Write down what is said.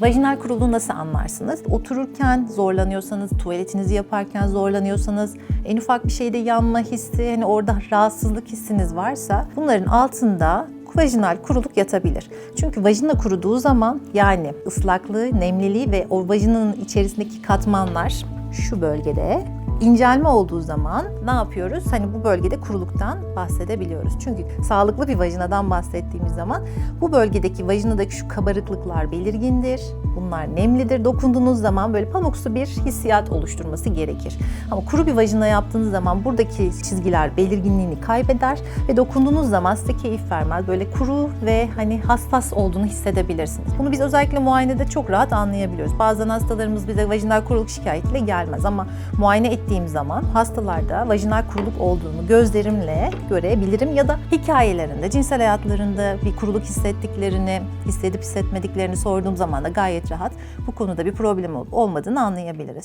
Vajinal kuruluğu nasıl anlarsınız? Otururken zorlanıyorsanız, tuvaletinizi yaparken zorlanıyorsanız, en ufak bir şeyde yanma hissi, hani orada rahatsızlık hissiniz varsa bunların altında vajinal kuruluk yatabilir. Çünkü vajina kuruduğu zaman yani ıslaklığı, nemliliği ve o vajinanın içerisindeki katmanlar şu bölgede incelme olduğu zaman ne yapıyoruz? Hani bu bölgede kuruluktan bahsedebiliyoruz. Çünkü sağlıklı bir vajinadan bahsettiğimiz zaman bu bölgedeki vajinadaki şu kabarıklıklar belirgindir. Bunlar nemlidir. Dokunduğunuz zaman böyle pamuksu bir hissiyat oluşturması gerekir. Ama kuru bir vajina yaptığınız zaman buradaki çizgiler belirginliğini kaybeder ve dokunduğunuz zaman size keyif vermez. Böyle kuru ve hani hassas olduğunu hissedebilirsiniz. Bunu biz özellikle muayenede çok rahat anlayabiliyoruz. Bazen hastalarımız bize vajinal kuruluk şikayetiyle gelmez ama muayene ettiğim zaman hastalarda vajinal kuruluk olduğunu gözlerimle görebilirim ya da hikayelerinde, cinsel hayatlarında bir kuruluk hissettiklerini, hissedip hissetmediklerini sorduğum zaman da gayet rahat bu konuda bir problem olmadığını anlayabiliriz.